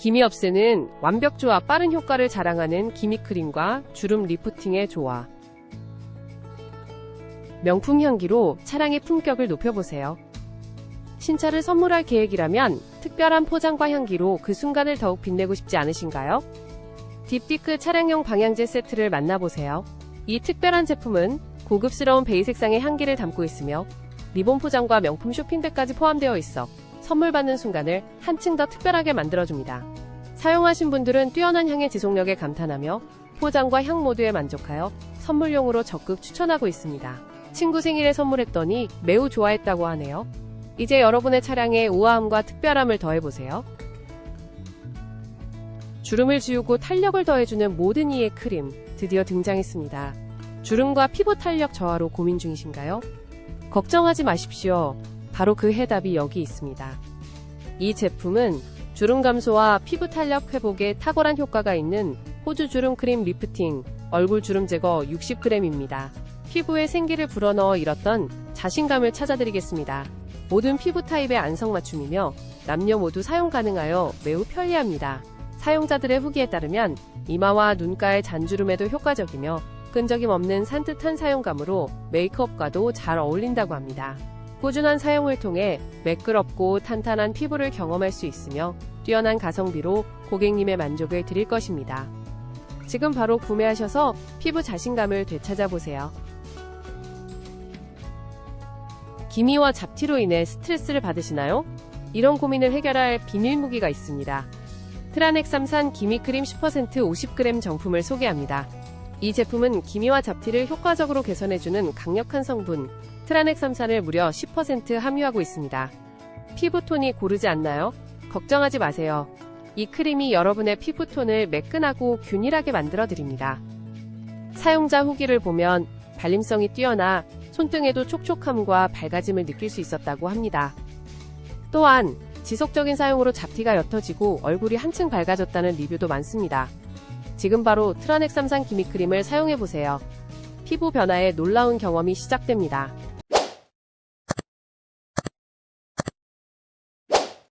기미 없애는 완벽 조합 빠른 효과를 자랑하는 기미 크림과 주름 리프팅의 조화. 명품 향기로 차량의 품격을 높여보세요. 신차를 선물할 계획이라면 특별한 포장과 향기로 그 순간을 더욱 빛내고 싶지 않으신가요? 딥디크 차량용 방향제 세트를 만나보세요. 이 특별한 제품은 고급스러운 베이 색상의 향기를 담고 있으며 리본 포장과 명품 쇼핑백까지 포함되어 있어 선물 받는 순간을 한층 더 특별하게 만들어줍니다. 사용하신 분들은 뛰어난 향의 지속력에 감탄하며 포장과 향 모두에 만족하여 선물용으로 적극 추천하고 있습니다. 친구 생일에 선물했더니 매우 좋아했다고 하네요. 이제 여러분의 차량에 우아함과 특별함을 더해보세요. 주름을 지우고 탄력을 더해주는 모든 이의 크림 드디어 등장했습니다. 주름과 피부 탄력 저하로 고민 중이신가요? 걱정하지 마십시오. 바로 그 해답이 여기 있습니다. 이 제품은 주름 감소와 피부 탄력 회복에 탁월한 효과가 있는 호주 주름 크림 리프팅 얼굴 주름 제거 60g입니다. 피부에 생기를 불어넣어 잃었던 자신감을 찾아드리겠습니다. 모든 피부 타입에 안성맞춤이며 남녀 모두 사용 가능하여 매우 편리합니다. 사용자들의 후기에 따르면 이마와 눈가의 잔주름에도 효과적이며 끈적임 없는 산뜻한 사용감으로 메이크업과도 잘 어울린다고 합니다. 꾸준한 사용을 통해 매끄럽고 탄탄한 피부를 경험할 수 있으며 뛰어난 가성비로 고객님의 만족을 드릴 것입니다. 지금 바로 구매하셔서 피부 자신감을 되찾아보세요. 기미와 잡티로 인해 스트레스를 받으시나요? 이런 고민을 해결할 비밀 무기가 있습니다. 트라넥삼산 기미 크림 10% 50g 정품을 소개합니다. 이 제품은 기미와 잡티를 효과적으로 개선해주는 강력한 성분 트라넥삼산을 무려 10% 함유하고 있습니다. 피부톤이 고르지 않나요? 걱정하지 마세요. 이 크림이 여러분의 피부톤을 매끈하고 균일하게 만들어 드립니다. 사용자 후기를 보면 발림성이 뛰어나 손등에도 촉촉함과 밝아짐을 느낄 수 있었다고 합니다. 또한 지속적인 사용으로 잡티가 옅어지고 얼굴이 한층 밝아졌다는 리뷰도 많습니다. 지금 바로 트라넥 삼산 기미 크림을 사용해보세요. 피부 변화에 놀라운 경험이 시작됩니다.